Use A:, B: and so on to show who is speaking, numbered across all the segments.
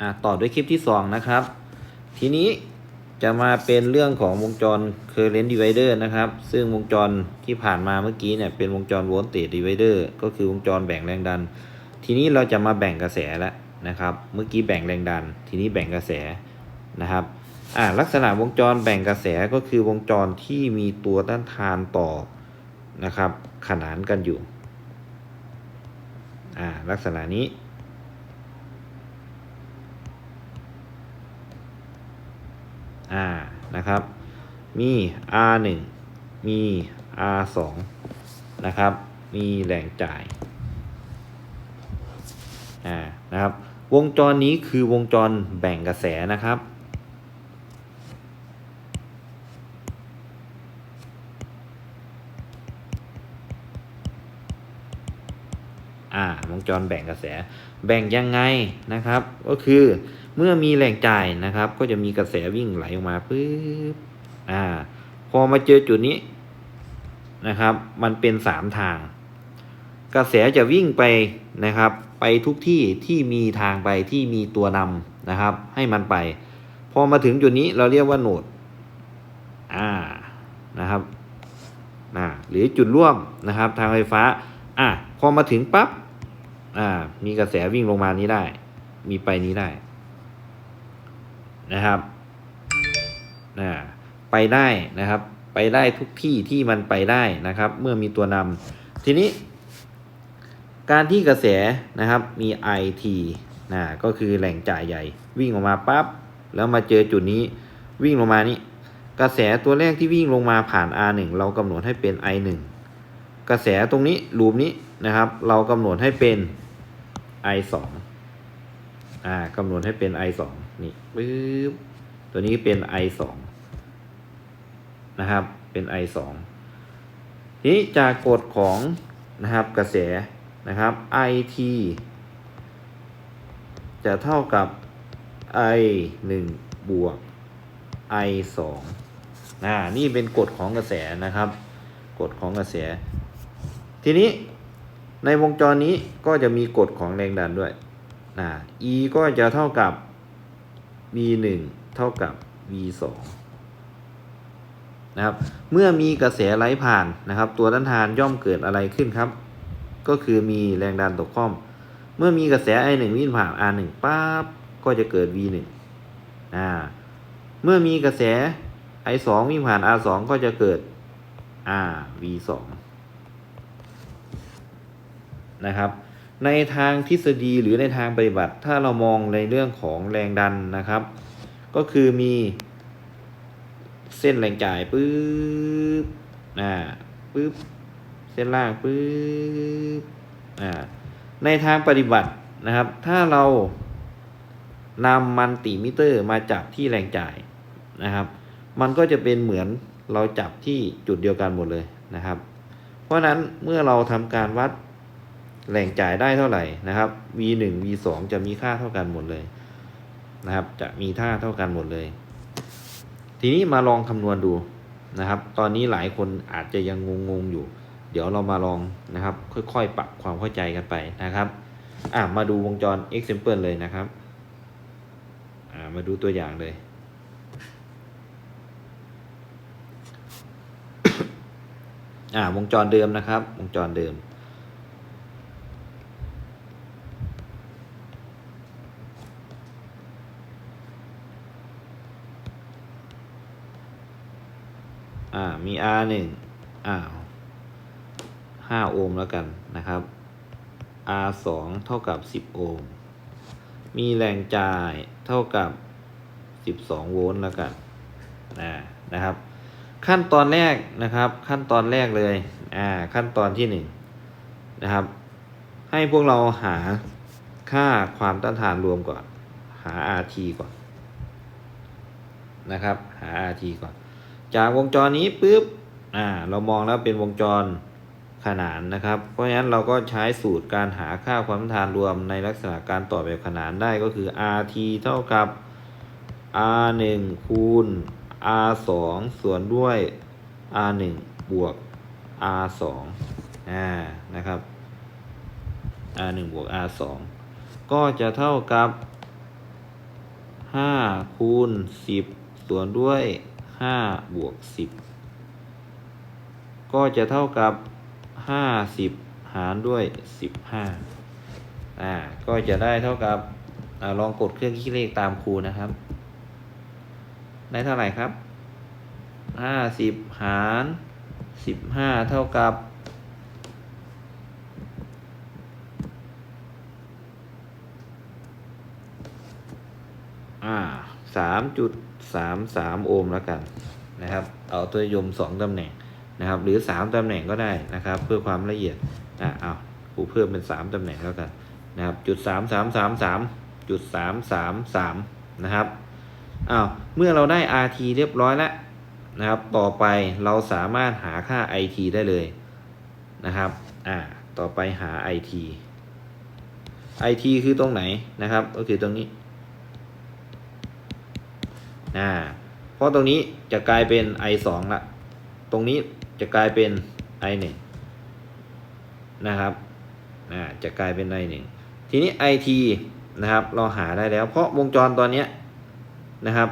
A: อะต่อด้วยคลิปที่2นะครับ ทีนี้จะมาเป็นเรื่องของวงจร current divider นะครับ ซึ่งวงจรที่ผ่านมาเมื่อกี้เนี่ยเป็นวงจร voltage divider ก็คือวงจรแบ่งแรงดัน ทีนี้เราจะมาแบ่งกระแสแล้วนะครับ เมื่อกี้แบ่งแรงดัน ทีนี้แบ่งกระแสนะครับอ่าลักษณะวงจรแบ่งกระแสก็คือวงจรที่มีตัวต้านทานต่อนะครับ ขนานกันอยู่อ่าลักษณะนี้ อ่านะครับ มี R1 มี R2 นะครับ มีแหล่งจ่ายอ่านะครับ วงจรนี้คือวงจรแบ่งกระแสนะครับ อ่าวงจรแบ่งกระแส แบ่งยังไงนะครับ ก็คือเมื่อมีแหล่งจ่ายนะครับ ก็จะมีกระแสวิ่งไหลออกมาปึ๊บอ่า พอมาเจอจุดนี้นะครับ มันเป็นสามทาง กระแสจะวิ่งไปนะครับ ไปทุกที่ที่มีทางไปที่มีตัวนำนะครับ ให้มันไป พอมาถึงจุดนี้เราเรียกว่าโหนดอ่านะครับหรือจุดร่วมนะครับ ทางไฟฟ้า พอมาถึงปั๊บอ่า มีกระแสวิ่งลงมานี้ได้ มีไปนี้ได้ นะครับอ่าไปได้นะครับ ไปได้ทุกที่ที่มันไปได้นะครับ เมื่อมีตัวนำทีนี้ การที่กระแสนะครับมี IT นะก็คือแหล่งจ่ายใหญ่ วิ่งออกมาปั๊บแล้วมาเจอจุดนี้วิ่งลงมานี่กระแสตัวแรกที่วิ่งลงมาผ่าน R1 เรากำหนดให้เป็น I1 กระแสตรงนี้ลูปนี้นะครับ เรากำหนดให้เป็น I 2อ่ากำหนดให้เป็น I 2นี่ปึ๊บตัวนี้เป็น I 2นะครับ เป็น I 2ทีนี้จากกฎของนะครับกระแสนะครับ IT จะเท่ากับ I 1บวก I 2อ่านี่เป็นกฎของกระแสนะครับ กฎของกระแส ทีนี้ในวงจรนี้ก็จะมีกฎของแรงดันด้วยนะ E ก็จะเท่ากับ V 1เท่ากับ V 2นะครับ เมื่อมีกระแสไหลผ่านนะครับ ตัวต้านทานย่อมเกิดอะไรขึ้นครับ ก็คือมีแรงดันตกข้อม เมื่อมีกระแส I 1วิ่งผ่าน R 1ปั๊บก็จะเกิด V 1อ่า เมื่อมีกระแส I 2วิ่งผ่าน R 2ก็จะเกิด R V 2 นะครับ ในทางทฤษฎีหรือในทางปฏิบัติ ถ้าเรามองในเรื่องของแรงดันนะครับ ก็คือมีเส้นแรงจ่ายปึ๊บอ่าปึ๊บเส้นล่างปึ๊บอ่าในทางปฏิบัตินะครับ ถ้าเรานำมันติมิเตอร์มาจับที่แรงจ่ายนะครับ มันก็จะเป็นเหมือนเราจับที่จุดเดียวกันหมดเลยนะครับ เพราะฉะนั้นเมื่อเราทำการวัด แหล่งจ่ายได้เท่าไหร่นะครับ v 1 v 2 จะมีค่าเท่ากันหมดเลยนะครับ จะมีค่าเท่ากันหมดเลย ทีนี้มาลองคำนวณดูนะครับ ตอนนี้หลายคนอาจจะยังงงๆอยู่ เดี๋ยวเรามาลองนะครับ ค่อยๆ ปรับความเข้าใจกันไปนะครับอะมาดูวงจร example เลยนะครับอ่ามาดูตัวอย่างเลยอ่าวงจรเดิมนะครับ วงจรเดิม อ่ามี R หนึ่งอ้าวห้าโอห์มแล้วกันนะครับ R สองเท่ากับสิบโอห์มมีแรงจ่ายเท่ากับสิบสองโวลต์แล้วกันนะนะครับ ขั้นตอนแรกนะครับ ขั้นตอนแรกเลยอ่าขั้นตอนที่หนึ่งนะครับ ให้พวกเราหาค่าความต้านทานรวมก่อน หา RT ก่อนนะครับ หา RT ก่อน จากวงจรนี้ปุ๊บอ่าเรามองแล้วเป็นวงจรขนานนะครับ เพราะฉะนั้นเราก็ใช้สูตรการหาค่าความต้านทานรวมในลักษณะการต่อแบบขนานได้ก็คือ RT เท่ากับ R 1คูณ R 2ส่วนด้วย R 1บวก R 2อ่านะครับ R 1บวก R 2ก็จะเท่ากับห้าคูณสิบส่วนด้วย ห้าบวกสิบก็จะเท่ากับห้าสิบหารด้วยสิบห้าอ่า ก็จะได้เท่ากับอลองกดเครื่องคิดเลขตามครูนะครับ ได้เท่าไหร่ครับห้าสิบหารสิบห้าเท่ากับอ่าสามจุด สามสามโอห์มแล้วกันนะครับ เอาตัวยมสองตำแหน่งนะครับ หรือสามตำแหน่งก็ได้นะครับ เพื่อความละเอียดอ่าเอากูเพิ่มเป็นสามตำแหน่งแล้วกันนะครับจุดสามสามสามสามจุดสามสามสามนะครับอ้าวเมื่อเราได้ rt เรียบร้อยแล้วนะครับ ต่อไปเราสามารถหาค่า it ได้เลยนะครับอ่าต่อไปหา it it คือตรงไหนนะครับก็คือตรงนี้ อ่าเพราะตรงนี้จะกลายเป็น i 2ละตรงนี้จะกลายเป็น i 1นะครับอ่าจะกลายเป็น i 1ทีนี้ it นะครับ เราหาได้แล้ว เพราะวงจรตอนเนี้ยนะครับ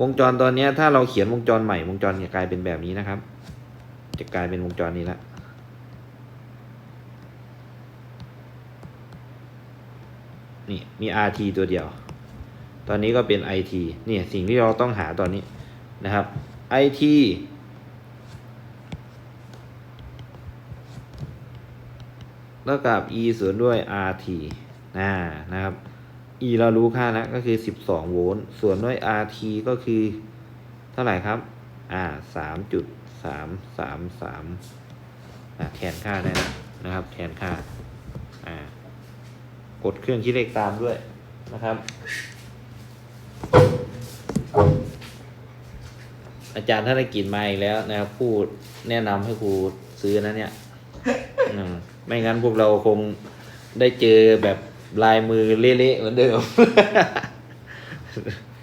A: วงจรตอนเนี้ยถ้าเราเขียนวงจรใหม่วงจรจะกลายเป็นแบบนี้นะครับ จะกลายเป็นวงจรนี้ละนี่มี rt ตัวเดียว ตอนนี้ก็เป็น IT เนี่ยสิ่งที่เราต้องหาตอนนี้นะครับ IT เท่ากับ E ส่วนด้วย RT นะนะครับ E เรารู้ค่าแล้วก็คือ 12 โวลต์ส่วนด้วย RT ก็คือ เท่าไหร่ครับ อ่า3.333อ่าแทนค่าได้แล้วนะครับ แทนค่า อ่ากดเครื่องคิดเลขตามด้วยนะครับ อาจารย์ธนกิจมาอีกแล้วนะครับพูดแนะนำให้ครูซื้อนะเนี่ยอืมไม่งั้นพวกเราคงได้เจอแบบลายมือเละๆเหมือนเดิม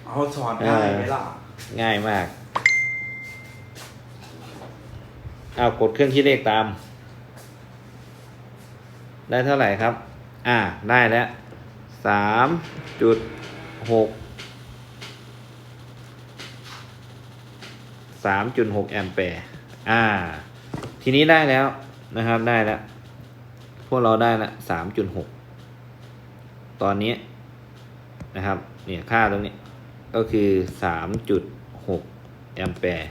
B: เอาสอนง่ายไหมล่ะ
A: ง่ายมาก เอากดเครื่องคิดเลขตาม ได้เท่าไหร่ครับ อ่า ได้แล้วสามจุดหก สามจุดหกแอมแปร์อ่า ทีนี้ได้แล้วนะครับได้แล้ว พวกเราได้ละสามจุดหกตอนนี้นะครับเนี่ยค่าตรงนี้ก็คือสามจุดหกแอมแปร์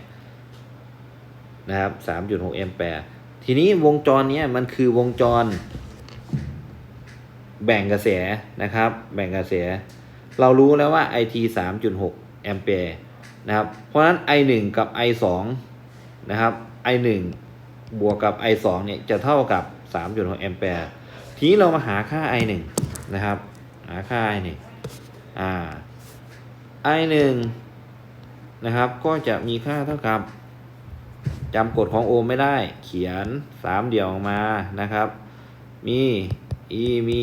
A: นะครับสามจุดหกแอมแปร์ทีนี้วงจรเนี้ยมันคือวงจร แบ่งกระแสนะครับ แบ่งกระแส เรารู้แล้วว่า IT สามจุดหกแอมแปร์ นะครับ เพราะฉะนั้น I หนึ่งกับ I สองนะครับ I หนึ่งบวกกับ I สองเนี่ยจะเท่ากับสามจุดหกแอมแปร์ ทีนี้เรามาหาค่า I หนึ่งนะครับ หาค่า I หนึ่งอ่า i หนึ่งนะครับ ก็จะมีค่าเท่ากับจำกฎของโอห์มไม่ได้ เขียนสามเดี่ยวออกมานะครับ มี e มี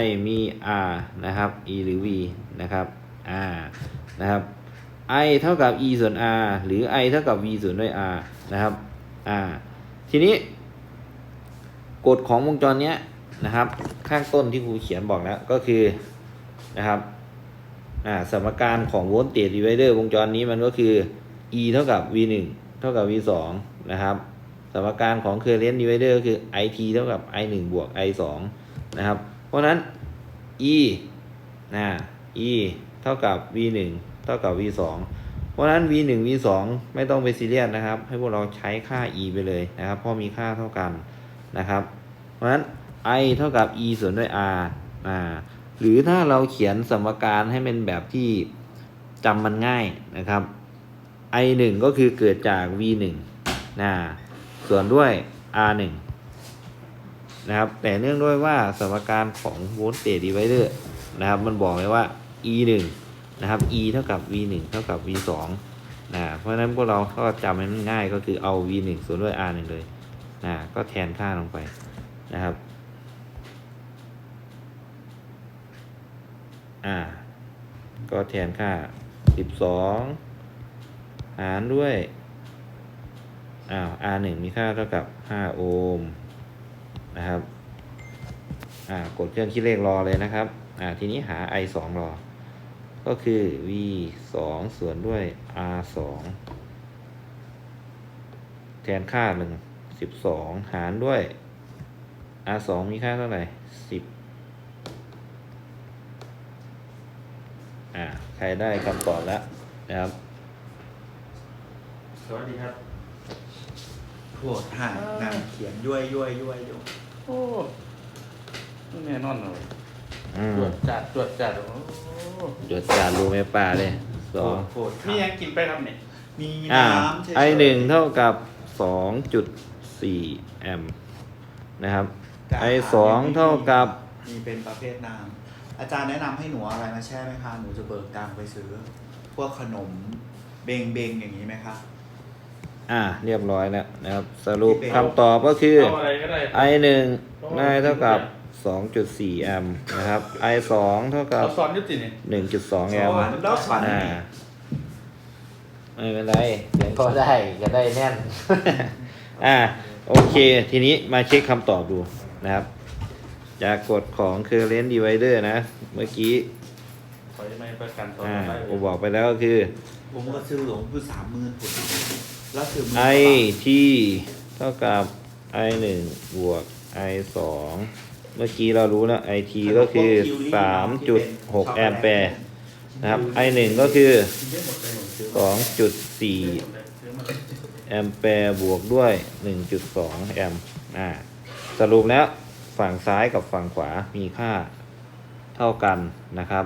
A: i มี r นะครับ e หรือ v นะครับ r นะครับ i เท่ากับ e ส่วน r หรือ i เท่ากับ v ส่วนด้วย r นะครับ อ่า ทีนี้ กฎของวงจรเนี้ยนะครับ ข้างต้นที่ครูเขียนบอกแล้วก็คือนะครับ อ่า สมการของโวลต์เตจดีไวเดอร์วงจรนี้มันก็คือ e เท่ากับ v 1เท่ากับ v 2นะครับ สมการของ current divider ก็คือ it เท่ากับ i 1บวก i 2นะครับ เพราะฉะนั้น e นะ e เท่ากับ v 1 เท่ากับ v 2เพราะฉะนั้น v 1 v 2ไม่ต้องไปซีเรียสนะครับ ให้พวกเราใช้ค่า e ไปเลยนะครับ เพราะมีค่าเท่ากันนะครับ เพราะฉะนั้น i เท่ากับ e ส่วนด้วย r อ่าหรือถ้าเราเขียนสมการให้เป็นแบบที่จำมันง่ายนะครับ i 1ก็คือเกิดจาก v 1นะส่วนด้วย r 1นะครับ แต่เนื่องด้วยว่าสมการของ voltage divider นะครับ มันบอกไว้ว่า e 1 นะครับ e เท่ากับ v 1เท่ากับ v 2นะเพราะฉะนั้นพวกเราก็จำให้มันง่ายก็คือเอา v 1ส่วนด้วย r 1เลยนะก็แทนค่าลงไปนะครับอ่าก็แทนค่าสิบสองหารด้วยอ้าว R หนึ่งมีค่าเท่ากับห้าโอห์มนะครับอ่ากดเครื่องคิดเลขรอเลยนะครับอ่าทีนี้หา I สองรอ ก็คือ v สองส่วนด้วย r สองแทนค่าหนึ่งสิบสองหารด้วย r สองมีค่าเท่าไหร่สิบอ่า ใครได้คำตอบแล้วนะครับ
C: สวัสดีครับ
B: โหดหายนางเขียนย้วยย้วยย้วยอยู่
C: โอ้แน่นอนเลย
A: อืม
C: ตรวจจัดตรวจจัดโอ้
A: จดจานรูไม่ป่าเลยสอง
B: โหด
C: มียังกินไปครับเนี่ย
B: มี
A: อ่า
B: น้ำเฉยๆ
A: ไอหนึ่งเท่ากับสองจุดสี่แอมป์นะครับ
B: แต่
A: ไอสองเท่ากับ
B: มีเป็นประเภทน้ำอาจารย์แนะนำให้หนูเอาอะไรมาแช่ไหมคะ หนูจะเบิกตังค์ไปซื้อ พวกขนมเบงเบงอย่างนี้ไหมคะ
A: อ่า เรียบร้อยแล้วนะครับ สรุป
B: ที่เป็น
A: คำตอบก็คือ
C: เอาอะไรก็ได้
A: ไอหนึ่งได้เท่ากับ สองจุดสี่แอมป์นะครับไอสองเท่ากับ
C: เราสอนยุติเนี่ย
A: หนึ่งจุดสองแอมป์
B: แล้วสอน
A: อ่าไม่เป็นไรเขียนก็ได้ก็ได้แน่น อ่า โอเค ทีนี้มาเช็คคำตอบดูนะครับ จากกฎของ current divider นะ เมื่อกี้
C: ขอไม่ประกันตัว
A: อ่า
C: ได้
A: ผมบอกไปแล้วก็คือ
B: ผมก็ซื้อหลวงคือสามหมื่นผลแล้วซื้อมื
A: i
B: อ
A: t เท่ากับ i หนึ่งบวก i สอง เมื่อกี้เรารู้แล้ว i t ก็คือสามจุดหกแอมแปร์นะครับ i หนึ่งก็คือสองจุดสี่แอมแปร์บวกด้วยหนึ่งจุดสองแอมป์อ่าสรุปแล้วฝั่งซ้ายกับฝั่งขวามีค่าเท่ากันนะครับ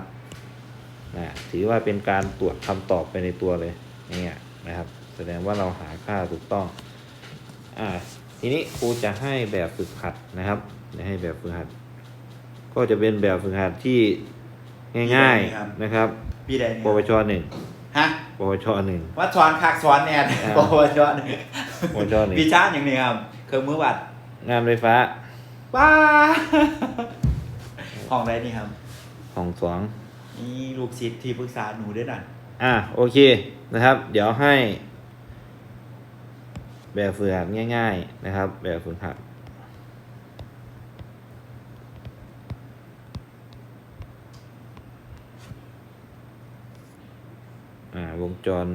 A: นะถือว่าเป็นการตรวจคำตอบไปในตัวเลยเนี่ยนะครับ แสดงว่าเราหาค่าถูกต้องอ่า ทีนี้ครูจะให้แบบฝึกหัดนะครับจะให้แบบฝึกหัด ก็จะเป็นแบบฝึกหัดที่ง่ายๆนะครับ
B: พี่ใด
A: ปว
B: เนี่ย
A: ชหนึ่ง
B: ฮะ
A: ปวชหนึ่ง
B: ว่าสอนคักสอนแน่
A: อ่า
B: ปวชหนึ่ง
A: ปวชหนึ่ง
B: พี่จ้างอย่างนี้ครับเครื่องมือวัด
A: งานไฟฟ้า
B: ว้าห้องไรนี่ครับ
A: ของสอง
B: นี่ลูกศิษย์ที่ปรึกษาหนูด้วยน่ะ
A: อะโอเคนะครับ เดี๋ยวให้ แบบฝึกหัดง่าย ๆ นะครับ แบบฝึกหัดวงจร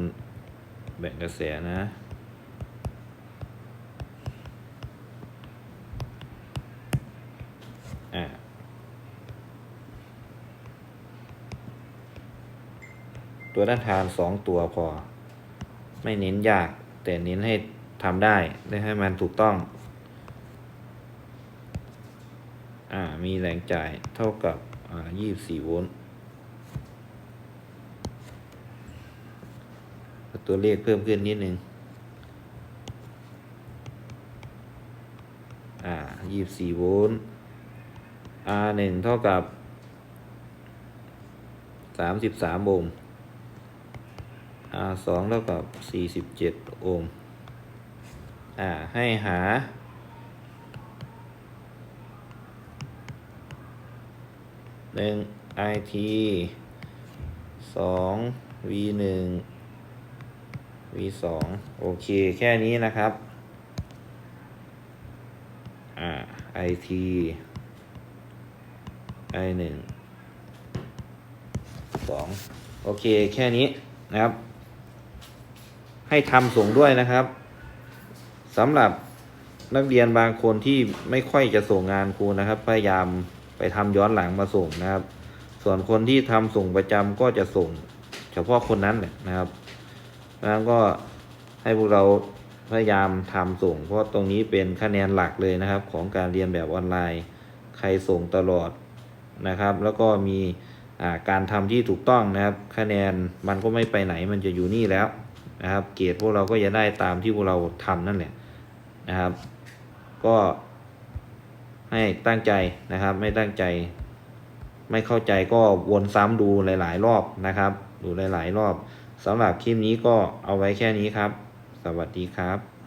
A: แบ่งกระแสนะ อ่าตัวด้านทานสองตัวพอ ไม่เน้นยาก แต่เน้นให้ ทำได้ได้ให้มันถูกต้อง อ่า มีแรงจ่ายเท่ากับ อ่ายี่สี่โวลต์ตัวเลขเพิ่มขึ้นนิดนึง อ่ายี่สี่โวลต์ R หนึ่งเท่ากับสามสิบสามโอห์ม R สองเท่ากับสี่สิบเจ็ดโอห์ม อ่าให้หา หนึ่ง IT สอง V หนึ่ง V สองโอเค แค่นี้นะครับอ่า IT I หนึ่งสองโอเค แค่นี้นะครับ ให้ทำส่งด้วยนะครับ สำหรับนักเรียนบางคนที่ไม่ค่อยจะส่งงานครูนะครับ พยายามไปทำย้อนหลังมาส่งนะครับ ส่วนคนที่ทำส่งประจำก็จะส่ง เฉพาะคนนั้นแหละนะครับแล้วก็ให้พวกเราพยายามทำส่ง เพราะตรงนี้เป็นคะแนนหลักเลยนะครับ ของการเรียนแบบออนไลน์ ใครส่งตลอดนะครับ แล้วก็มีการทำที่ถูกต้องนะครับ คะแนนมันก็ไม่ไปไหนมันจะอยู่นี่แล้ว นะครับ เกรดพวกเราก็จะได้ตามที่พวกเราทำนั่นแหละนะครับ ก็ให้ตั้งใจนะครับ ไม่ตั้งใจ ไม่เข้าใจก็วนซ้ำดูหลาย ๆ รอบนะครับ ดูหลาย ๆ รอบสำหรับคลิปนี้ก็เอาไว้แค่นี้ครับ สวัสดีครับ